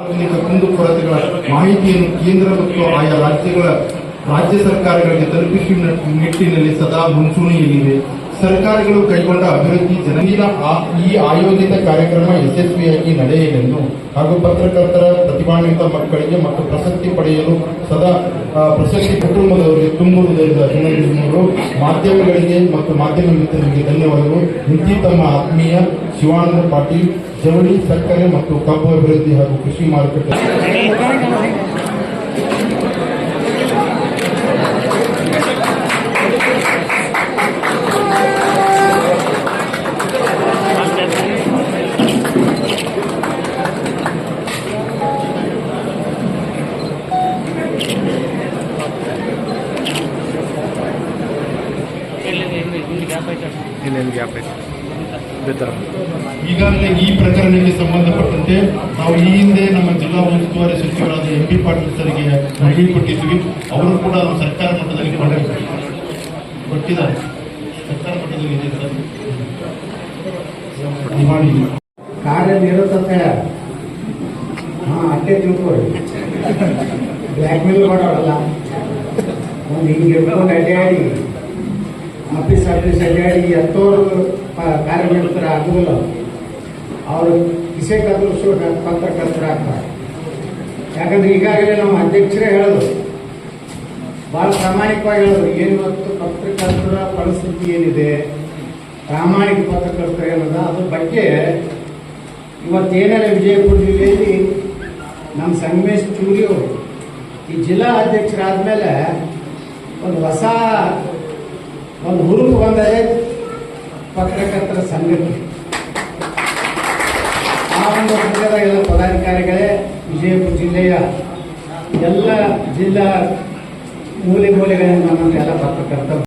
ಸಾರ್ವಜನಿಕ ಕುಂದುಕೊರತೆಗಳ ಮಾಹಿತಿಯನ್ನು ಕೇಂದ್ರ ಮತ್ತು ಆಯಾ ರಾಜ್ಯಗಳ ರಾಜ್ಯ ಸರ್ಕಾರಗಳಿಗೆ ತಲುಪಿಸುವ ನಿಟ್ಟಿನಲ್ಲಿ ಸದಾ ಮುಂಚೂಣಿಯಲ್ಲಿವೆ ಸರ್ಕಾರಗಳು ಕೈಗೊಂಡ ಅಭಿವೃದ್ಧಿ ಜನನಿನ ಈ ಆಯೋಜಿತ ಕಾರ್ಯಕ್ರಮ ಯಶಸ್ವಿಯಾಗಿ ನಡೆಯಲೆಂದು ಹಾಗೂ ಪತ್ರಕರ್ತರ ಪ್ರತಿಭಾನ್ವಿತ ಮಕ್ಕಳಿಗೆ ಮತ್ತು ಪ್ರಶಸ್ತಿ ಪಡೆಯಲು ಸದಾ ಪ್ರಶಸ್ತಿ ಕುಟುಂಬದವರಿಗೆ ತುಂಬುವುದರಿಂದ ಜನರು ಮಾಧ್ಯಮಗಳಿಗೆ ಮತ್ತು ಮಾಧ್ಯಮ ಮಿತ್ರರಿಗೆ ಧನ್ಯವಾದಗಳು. ನಿಧಿ ತಮ್ಮ ಆತ್ಮೀಯ ಶಿವಾನಂದ ಪಾಟೀಲ್, ಜವಳಿ, ಸಕ್ಕರೆ ಮತ್ತು ಕಬ್ಬು ಅಭಿವೃದ್ಧಿ ಹಾಗೂ ಕೃಷಿ ಮಾರುಕಟ್ಟೆ. ಇನ್ನೇನು ಗ್ಯಾಪ್ ಐತೆ ಈಗಾಗಲೇ ಈ ಪ್ರಕರಣಕ್ಕೆ ಸಂಬಂಧಪಟ್ಟಂತೆ ನಾವು ಈ ಹಿಂದೆ ನಮ್ಮ ಜಿಲ್ಲಾ ಉಸ್ತುವಾರಿ ಸಚಿವರಾದ ಎಂ ಪಿ ಪಾಟೀಲ್ ಸರ್ಗೆ ಮನವಿ ಕೊಟ್ಟಿದ್ವಿ ಅವರು ಕೂಡ ಸರ್ಕಾರ ಮಟ್ಟದಲ್ಲಿ ಕೊಟ್ಟಿದ್ದಾರೆ. ಸರ್ಕಾರ ಮಟ್ಟದಲ್ಲಿ ಇದೆ ಸರ್. ಕಾರ್ಯನಿರತತೆ ಹಾ ಅಷ್ಟೇ ತಿಳ್ಕೊಳ್ಳಿ. ಬ್ಲ್ಯಾಕ್ ಮೇಲ್ ಮಾಡೋಣ ಒಂದು ಹಿಂಗೆ ಅಡ್ಡಾಡಿ. ಆಫೀಸ್ ಆಫೀಸ್ ಅಡ್ಡಾಡಿ ಎತ್ತೋರು ಕಾರ್ಯನಿರತರ ಆಗುವುದಿಲ್ಲ ಅವರು ಕಿಸೆ ಕದಲಿಸೋ ಪತ್ರಕರ್ತರ ಆಗ್ತಾರೆ. ಯಾಕಂದ್ರೆ ಈಗಾಗಲೇ ನಮ್ಮ ಅಧ್ಯಕ್ಷರೇ ಹೇಳೋದು ಭಾಳ ಪ್ರಾಮಾಣಿಕವಾಗಿ ಹೇಳೋದು, ಏನು ಇವತ್ತು ಪತ್ರಕರ್ತರ ಪರಿಸ್ಥಿತಿ ಏನಿದೆ? ಪ್ರಾಮಾಣಿಕ ಪತ್ರಕರ್ತರು ಏನದ? ಅದ್ರ ಬಗ್ಗೆ ಇವತ್ತೇನೆಲ್ಲ ವಿಜಯಪುರ ಜಿಲ್ಲೆಯಲ್ಲಿ ನಮ್ಮ ಸಂಗಮೇಶ್ ಅವರು. ಈ ಜಿಲ್ಲಾ ಅಧ್ಯಕ್ಷರಾದ್ಮೇಲೆ ಒಂದು ಹೊಸ ಒಂದು ಹುರುಪು ಬಂದರೆ ಪತ್ರಕರ್ತರ ಸಂಘಕ್ಕೆ ಆ ಒಂದು ಸಂಘದ ಎಲ್ಲ ಪದಾಧಿಕಾರಿಗಳೇ ವಿಜಯಪುರ ಜಿಲ್ಲೆಯ ಎಲ್ಲ ಜಿಲ್ಲಾ ಮೂಲೆ ಮೂಲೆಗಳಿಂದ ಎಲ್ಲ ಪತ್ರಕರ್ತರು.